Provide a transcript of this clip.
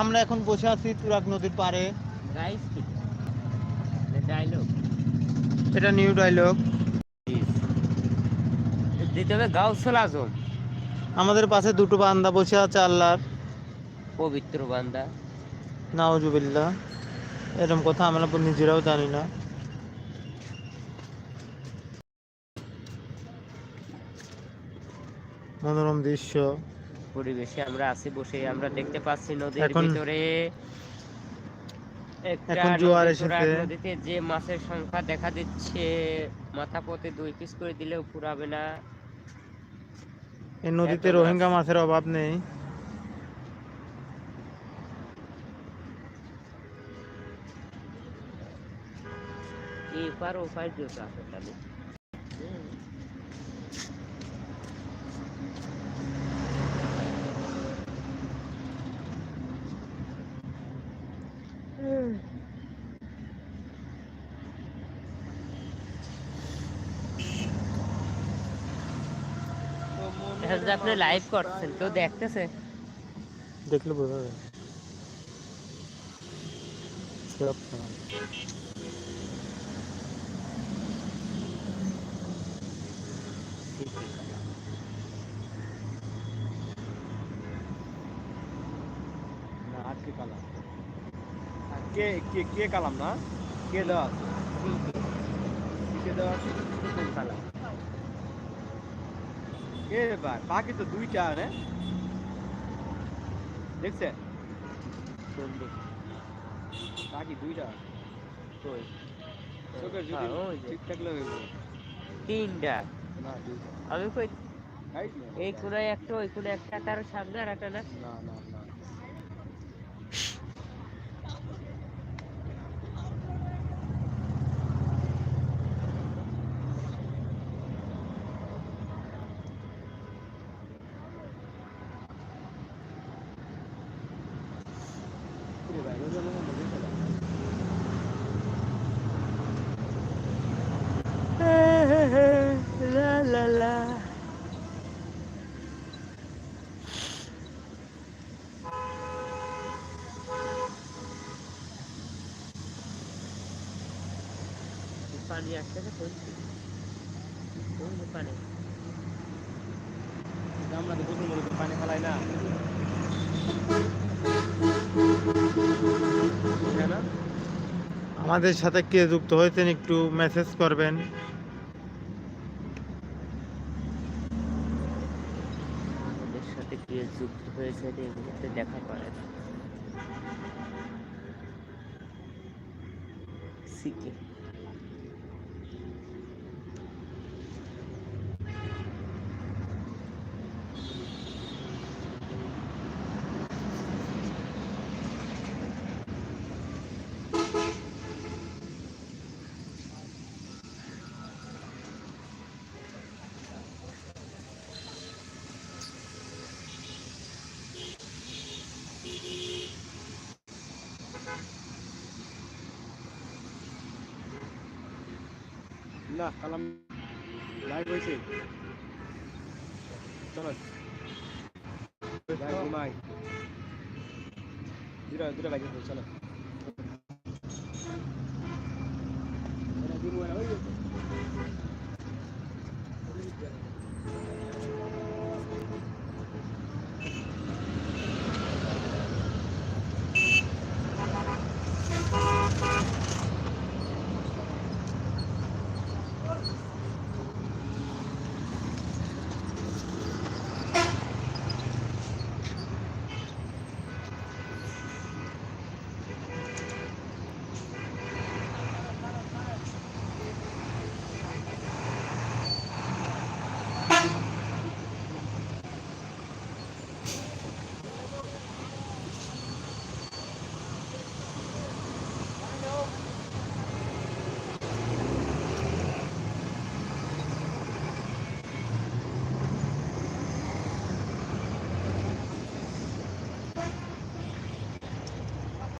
আমরা এখন বসে আছি তুরাগ নদীর পাড়ে। ডায়লগ এটা নিউ ডায়লগ দিতে হবে গাউসুল আজম আমাদের পাশে দুটো বান্দা বসে আছে আল্লাহর। পবিত্র বান্দা। নাওজুবিল্লাহ এরকম কথা আমরা নিজেরাও জানি না। মনোরম দৃশ্য। পরিবেশে আমরা আছি বসে আমরা দেখতে পাচ্ছি নদীর ভিতরে এখন জোয়ার এসেছে। নদীতে যে মাছের সংখ্যা দেখা দিচ্ছে মাথা পথে দুই পিস করে দিলেও ফুরাবে না। এই নদীতে রোহিঙ্গা মাছের অভাব নেই। এপার ওপার জোত আছে তাহলে। যে আপনি লাইভ করছেন কেউ দেখতেছে দেখলে বোঝা যায় সব সময়। না আজকে কালাম আর কে কে কে কালাম না কে দেওয়া আছে কে দেওয়া আছে কোন কালার কে ভাই বাকি তো দুইটা রে দেখছেন? বাকি দুইটা কই? চোখের যদি। ঠিক থাকলে তিনটা। আমি কই এই কোনায় একটা ওই কোনায় একটা তার সামনে আর একটা না না না। la la la Pani akhirnya pun, pun di pani. Kita mau di kubur mau di pani kalau. আমাদের সাথে কে যুক্ত হয়েছেন একটু মেসেজ করবেন। আমাদের সাথে কে যুক্ত এই দেখা করে না না কালাম লাইভ হয়েছে চলো যাই ঘুমাই দুটা দুটা বাজে চলো